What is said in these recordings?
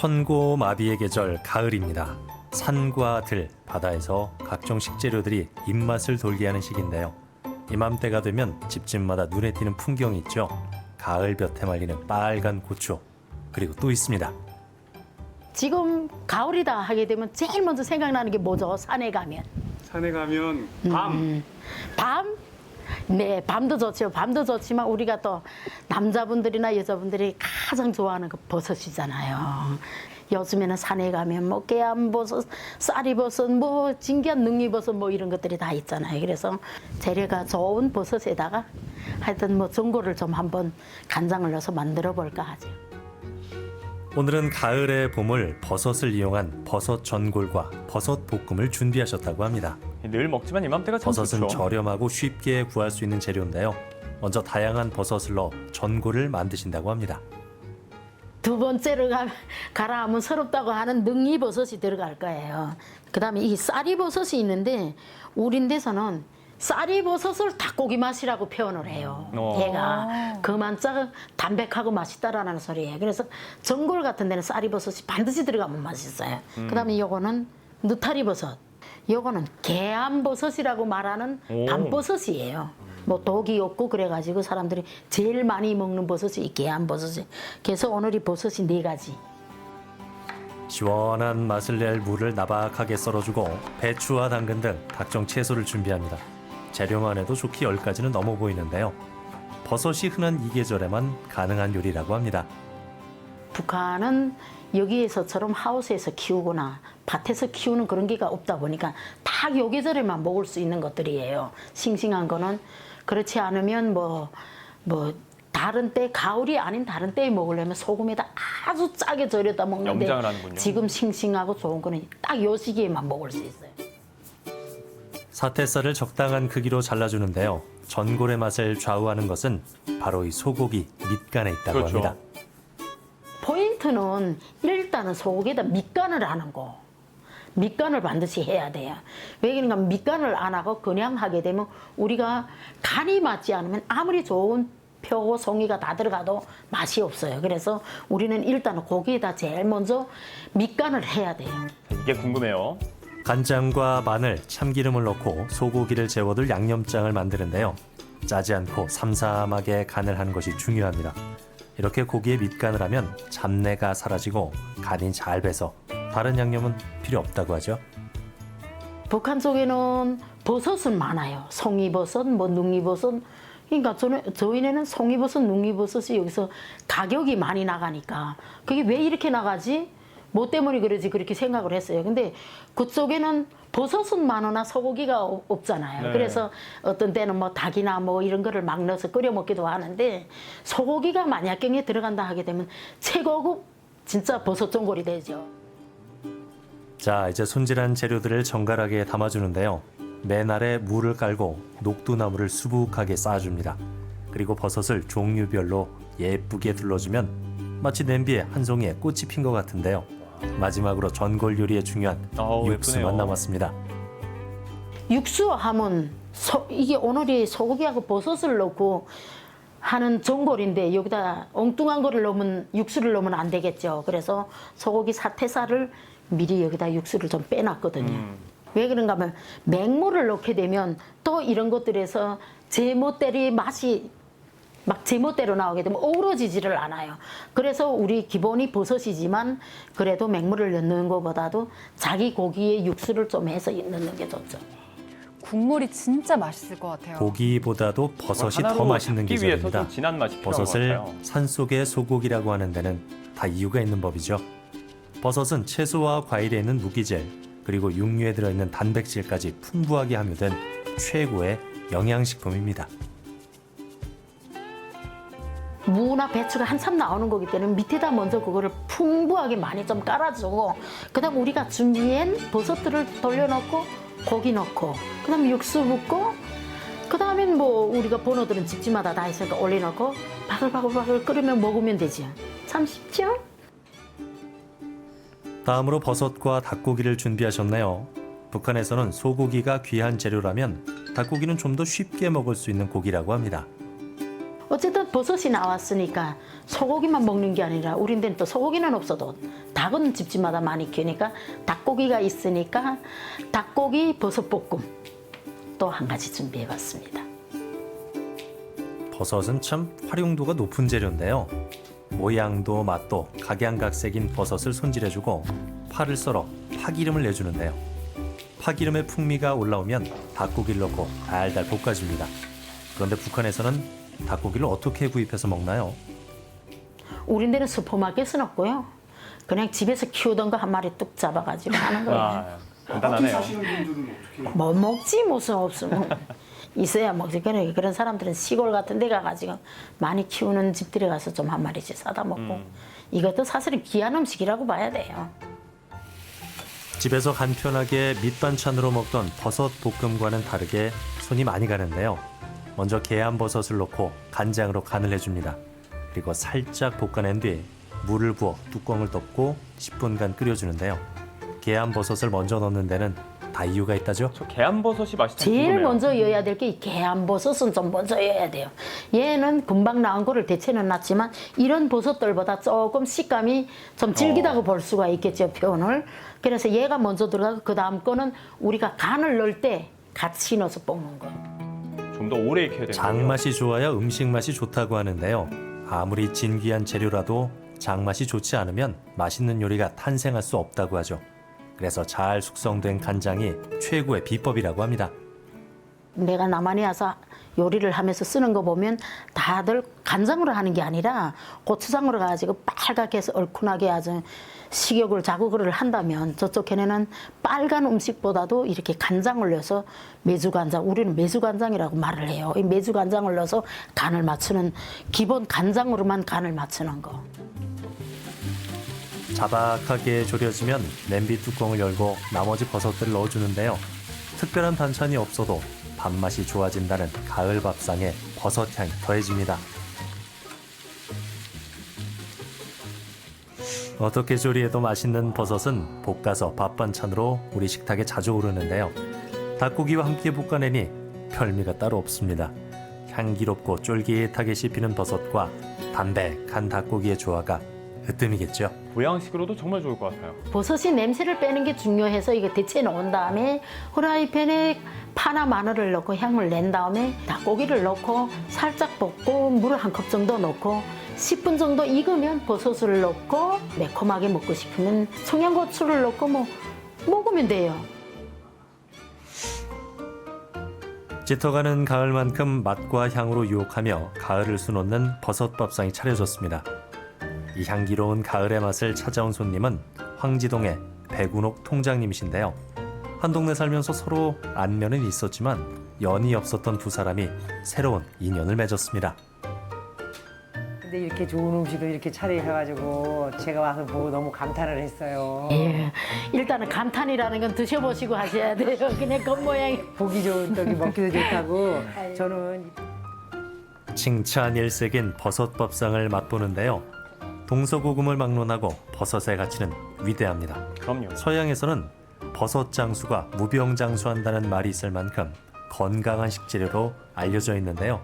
천고 마비의 계절 가을입니다. 산과 들, 바다에서 각종 식재료들이 입맛을 돌게 하는 시기인데요. 이맘때가 되면 집집마다 눈에 띄는 풍경이 있죠. 가을 볕에 말리는 빨간 고추. 그리고 또 있습니다. 지금 가을이다 하게 되면 제일 먼저 생각나는 게 뭐죠? 산에 가면. 산에 가면 밤 밤? 네, 밤도 좋죠. 밤도 좋지만 우리가 또 남자분들이나 여자분들이 가장 좋아하는 거 버섯이잖아요. 요즘에는 산에 가면 뭐 깨암버섯, 쌀이버섯, 뭐 진기한 능이버섯 뭐 이런 것들이 다 있잖아요. 그래서 재료가 좋은 버섯에다가 하여튼 뭐 전골을 좀 한번 간장을 넣어서 만들어 볼까 하죠. 오늘은 가을의 봄을 버섯을 이용한 버섯 전골과 버섯 볶음을 준비하셨다고 합니다. 늘 먹지만 이맘때가 참 버섯은 좋죠. 저렴하고 쉽게 구할 수 있는 재료인데요. 먼저 다양한 버섯을 넣어 전골을 만드신다고 합니다. 두 번째로 가, 가라 하면 서럽다고 하는 능이버섯이 들어갈 거예요. 그 다음에 이 쌀이버섯이 있는데 우린 데서는 쌀이버섯을 닭고기 맛이라고 표현을 해요. 어. 얘가 그만짝 담백하고 맛있다라는 소리예요. 그래서 전골 같은 데는 쌀이버섯이 반드시 들어가면 맛있어요. 그 다음에 요거는 느타리버섯. 요거는 개암버섯이라고 말하는 오. 밤버섯이에요. 뭐 독이 없고 그래가지고 사람들이 제일 많이 먹는 버섯이 이 개암버섯이. 그래서 오늘 이 버섯이 네 가지. 시원한 맛을 낼 무를 나박하게 썰어주고 배추와 당근 등 각종 채소를 준비합니다. 재료만 해도 좋기 10가지는 넘어 보이는데요. 버섯이 흔한 이 계절에만 가능한 요리라고 합니다. 북한은 여기에서처럼 하우스에서 키우거나 밭에서 키우는 그런 게가 없다 보니까 딱요 계절에만 먹을 수 있는 것들이에요. 싱싱한 거는 그렇지 않으면 뭐뭐 다른 때 가을이 아닌 다른 때에 먹으려면 소금에다 아주 짜게 절여다 먹는데 염장을 하는군요. 지금 싱싱하고 좋은 거는 딱 요 시기에만 먹을 수 있어요. 사태살을 적당한 크기로 잘라주는데요. 전골의 맛을 좌우하는 것은 바로 이 소고기 밑간에 있다고 그렇죠. 합니다. 포인트는 일단은 소고기에다 밑간을 하는 거. 밑간을 반드시 해야 돼요. 왜 그런가 하면 밑간을 안 하고 그냥 하게 되면 우리가 간이 맞지 않으면 아무리 좋은 표고 송이가 다 들어가도 맛이 없어요. 그래서 우리는 일단은 고기에다 제일 먼저 밑간을 해야 돼요. 이게 궁금해요. 간장과 마늘, 참기름을 넣고 소고기를 재워둘 양념장을 만드는데요. 짜지 않고 삼삼하게 간을 하는 것이 중요합니다. 이렇게 고기에 밑간을 하면 잡내가 사라지고 간이 잘 배서 다른 양념은 필요 없다고 하죠. 북한 쪽에는 버섯은 많아요. 송이버섯, 뭐 능이버섯. 그러니까 저는 저희네는 송이버섯, 능이버섯이 여기서 가격이 많이 나가니까 그게 왜 이렇게 나가지? 뭐 때문에 그러지 그렇게 생각을 했어요. 근데 그쪽에는 버섯은 많으나 소고기가 없- 없잖아요. 네. 그래서 어떤 때는 뭐 닭이나 뭐 이런 거를 막 넣어서 끓여 먹기도 하는데 소고기가 만약경에 들어간다 하게 되면 최고급 진짜 버섯 전골이 되죠. 자, 이제 손질한 재료들을 정갈하게 담아주는데요. 맨 아래 물을 깔고 녹두나무를 수북하게 쌓아줍니다. 그리고 버섯을 종류별로 예쁘게 둘러주면 마치 냄비에 한 송이의 꽃이 핀 것 같은데요. 마지막으로 전골 요리에 중요한 아우, 육수만 예쁘네요. 아, 남았습니다. 육수 하면 소, 이게 오늘이 소고기하고 버섯을 넣고 하는 전골인데 여기다 엉뚱한 거를 넣으면 육수를 넣으면 안 되겠죠. 그래서 소고기 사태살을 미리 여기다 육수를 좀 빼놨거든요. 음. 왜 그런가 하면 맹물을 넣게 되면 또 이런 것들에서 제멋대로 맛이 막 제멋대로 나오게 되면 어우러지지를 않아요. 그래서 우리 기본이 버섯이지만 그래도 맹물을 넣는 것보다도 자기 고기에 육수를 좀 해서 넣는 게 좋죠. 국물이 진짜 맛있을 것 같아요. 고기보다도 버섯이 하나로 더 맛있는 계절입니다. 좀 진한 맛이 버섯을. 산속의 소고기라고 하는 데는 다 이유가 있는 법이죠. 버섯은 채소와 과일에 있는 무기질 그리고 육류에 들어있는 단백질까지 풍부하게 함유된 최고의 영양식품입니다. 무나 배추가 한참 나오는 거기 때문에 밑에다 먼저 그거를 풍부하게 많이 좀 깔아주고 그다음 우리가 준비한 버섯들을 돌려놓고 고기 넣고 그다음 육수 붓고 그다음엔 뭐 우리가 번호들은 집집마다 다 있으니까 올려놓고 바글바글바글 끓으면 먹으면 되죠. 참 쉽죠? 다음으로 버섯과 닭고기를 준비하셨네요. 북한에서는 소고기가 귀한 재료라면 닭고기는 좀 더 쉽게 먹을 수 있는 고기라고 합니다. 어쨌든 버섯이 나왔으니까 소고기만 먹는 게 아니라 우리는 또 소고기는 없어도 닭은 집집마다 많이 키우니까 닭고기가 있으니까 닭고기 버섯 볶음 또 한 가지 준비해봤습니다. 버섯은 참 활용도가 높은 재료인데요. 모양도 맛도 각양각색인 버섯을 손질해주고 파를 썰어 파기름을 내주는데요. 파기름의 풍미가 올라오면 닭고기를 넣고 달달 볶아줍니다. 그런데 북한에서는 닭고기를 어떻게 구입해서 먹나요? 우리들은 슈퍼마켓은 없고요. 그냥 집에서 키우던 거 한 마리 뚝 잡아가지고 하는 거예요. 아, 간단하네요. 사시는 분들은 어떻게 뭐 먹지 무슨 없으면 있어야 먹지. 그래 그런 사람들은 시골 같은 데 가가지고 많이 키우는 집들에 가서 좀 한 마리씩 사다 먹고 이것도 사실은 귀한 음식이라고 봐야 돼요. 집에서 간편하게 밑반찬으로 먹던 버섯 볶음과는 다르게 손이 많이 가는데요. 먼저 계란 버섯을 넣고 간장으로 간을 해줍니다. 그리고 살짝 볶아낸 뒤 물을 부어 뚜껑을 덮고 10분간 끓여주는데요. 계란 버섯을 먼저 넣는 데는 다 이유가 있다죠. 저 계안버섯이 맛이 참 제일 궁금해요. 먼저 여야 될 게 계란버섯은 좀 먼저 여야 돼요. 얘는 금방 나온 거를 대체는 놨지만 이런 버섯들보다 조금 식감이 좀 질기다고 볼 수가 있겠죠 표현을. 그래서 얘가 먼저 들어가고 그 다음 거는 우리가 간을 넣을 때 같이 넣어서 볶는 거. 좀 더 오래 익혀야 되는 장맛이 좋아야 음식 맛이 좋다고 하는데요. 아무리 진귀한 재료라도 장맛이 좋지 않으면 맛있는 요리가 탄생할 수 없다고 하죠. 그래서 잘 숙성된 간장이 최고의 비법이라고 합니다. 내가 남한에 와서 요리를 하면서 쓰는 거 보면 다들 간장으로 하는 게 아니라 고추장으로 가지고 빨갛게 해서 얼큰하게 아주 식욕을 자극을 한다면 저쪽 걔네는 빨간 음식보다도 이렇게 간장을 넣어서 메주간장 우리는 메주간장이라고 말을 해요. 이 메주간장을 넣어서 간을 맞추는 기본 간장으로만 간을 맞추는 거. 자박하게 졸여지면 냄비 뚜껑을 열고 나머지 버섯들을 넣어주는데요. 특별한 반찬이 없어도 밥맛이 좋아진다는 가을 밥상에 버섯 향이 더해집니다. 어떻게 조리해도 맛있는 버섯은 볶아서 밥 반찬으로 우리 식탁에 자주 오르는데요. 닭고기와 함께 볶아내니 별미가 따로 없습니다. 향기롭고 쫄깃하게 씹히는 버섯과 담백한 닭고기의 조화가 으뜸이겠죠. 보양식으로도 정말 좋을 것 같아요. 버섯이 냄새를 빼는 게 중요해서 이거 데쳐 놓은 다음에 후라이팬에 파나 마늘을 넣고 향을 낸 다음에 닭고기를 넣고 살짝 볶고 물을 한 컵 정도 넣고 10분 정도 익으면 버섯을 넣고 매콤하게 먹고 싶으면 청양고추를 넣고 뭐 먹으면 돼요. 짙어가는 가을만큼 맛과 향으로 유혹하며 가을을 수놓는 버섯 밥상이 차려졌습니다. 이 향기로운 가을의 맛을 찾아온 손님은 황지동의 백운옥 통장님이신데요. 한 동네 살면서 서로 안면은 있었지만 연이 없었던 두 사람이 새로운 인연을 맺었습니다. 근데 이렇게 좋은 음식을 이렇게 차려해가지고 제가 와서 보고 너무 감탄을 했어요. 예. 일단은 감탄이라는 건 드셔보시고 하셔야 돼요. 그냥 겉모양이. 보기 좋은 떡이 먹기도 좋다고 저는 칭찬 일색인 버섯 밥상을 맛보는데요. 동서고금을 막론하고 버섯에 갇히는 위대합니다. 그럼요. 서양에서는 버섯 장수가 무병 장수한다는 말이 있을 만큼 건강한 식재료로 알려져 있는데요.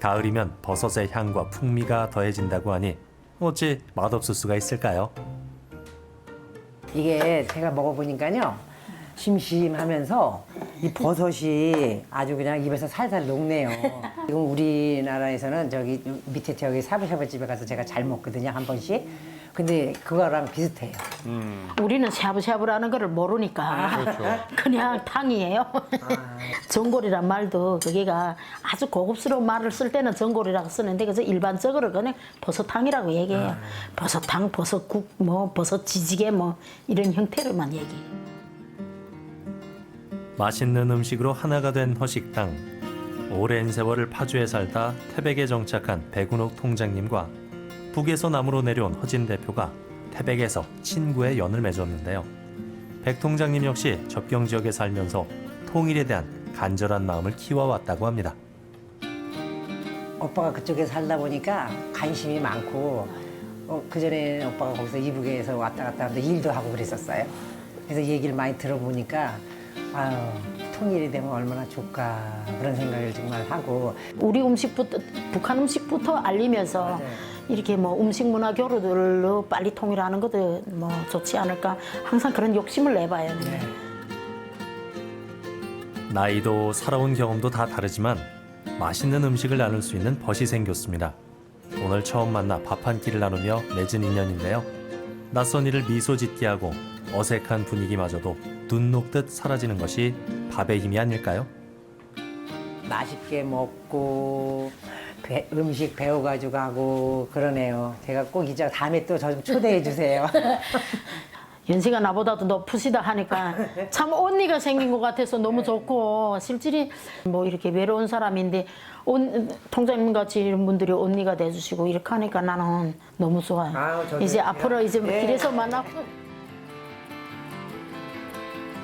가을이면 버섯의 향과 풍미가 더해진다고 하니 어찌 맛없을 수가 있을까요? 이게 제가 먹어보니까요 심심하면서 이 버섯이 아주 그냥 입에서 살살 녹네요. 지금 우리나라에서는 저기 밑에 저기 샤브샤브 집에 가서 제가 잘 먹거든요 한 번씩. 근데 그거랑 비슷해요. 음, 우리는 샤브샤브라는 거를 모르니까 그냥 탕이에요. 전골이란 말도 거기가 아주 고급스러운 말을 쓸 때는 전골이라고 쓰는데 그래서 일반적으로 그냥 버섯탕이라고 얘기해요. 버섯탕, 버섯국, 뭐 버섯 지지개 뭐 이런 형태로만 얘기해요. 맛있는 음식으로 하나가 된 허식당. 오랜 세월을 파주에 살다 태백에 정착한 백운옥 통장님과 북에서 남으로 내려온 허진 대표가 태백에서 친구의 연을 맺었는데요. 백 통장님 역시 접경 지역에 살면서 통일에 대한 간절한 마음을 키워왔다고 합니다. 오빠가 그쪽에 살다 보니까 관심이 많고 어, 그 전에 오빠가 거기서 이북에서 왔다 갔다 하는데 일도 하고 그랬었어요. 그래서 얘기를 많이 들어보니까 아유 통일이 되면 얼마나 좋을까 그런 생각을 정말 하고 우리 음식부터 북한 음식부터 알리면서 맞아요. 이렇게 뭐 음식 문화 교류들로 빨리 통일하는 것도 뭐 좋지 않을까 항상 그런 욕심을 내봐요. 네. 나이도 살아온 경험도 다 다르지만 맛있는 음식을 나눌 수 있는 벗이 생겼습니다. 오늘 처음 만나 밥 한 끼를 나누며 맺은 인연인데요. 낯선 이를 미소 짓게 하고 어색한 분위기마저도 눈 녹듯 사라지는 것이 밥의 힘이 아닐까요? 맛있게 먹고 배- 음식 배워가지고 가고 그러네요. 제가 꼭 이제 다음에 또 저 좀 초대해 주세요. 연세가 나보다도 높으시다 하니까 참 언니가 생긴 것 같아서 너무 좋고 실질이 뭐 이렇게 외로운 사람인데 온, 통장님 같이 이런 분들이 언니가 돼주시고 이렇게 하니까 나는 너무 좋아요. 아우, 저도 이제 제가- 앞으로 이제 네. 길에서 만나고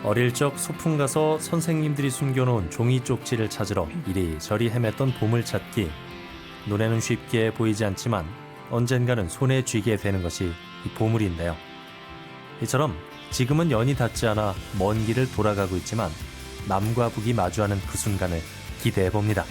어릴 적 소풍 가서 선생님들이 숨겨놓은 종이 쪽지를 찾으러 이리저리 헤맸던 보물찾기. 눈에는 쉽게 보이지 않지만 언젠가는 손에 쥐게 되는 것이 이 보물인데요. 이처럼 지금은 연이 닿지 않아 먼 길을 돌아가고 있지만 남과 북이 마주하는 그 순간을 기대해 봅니다.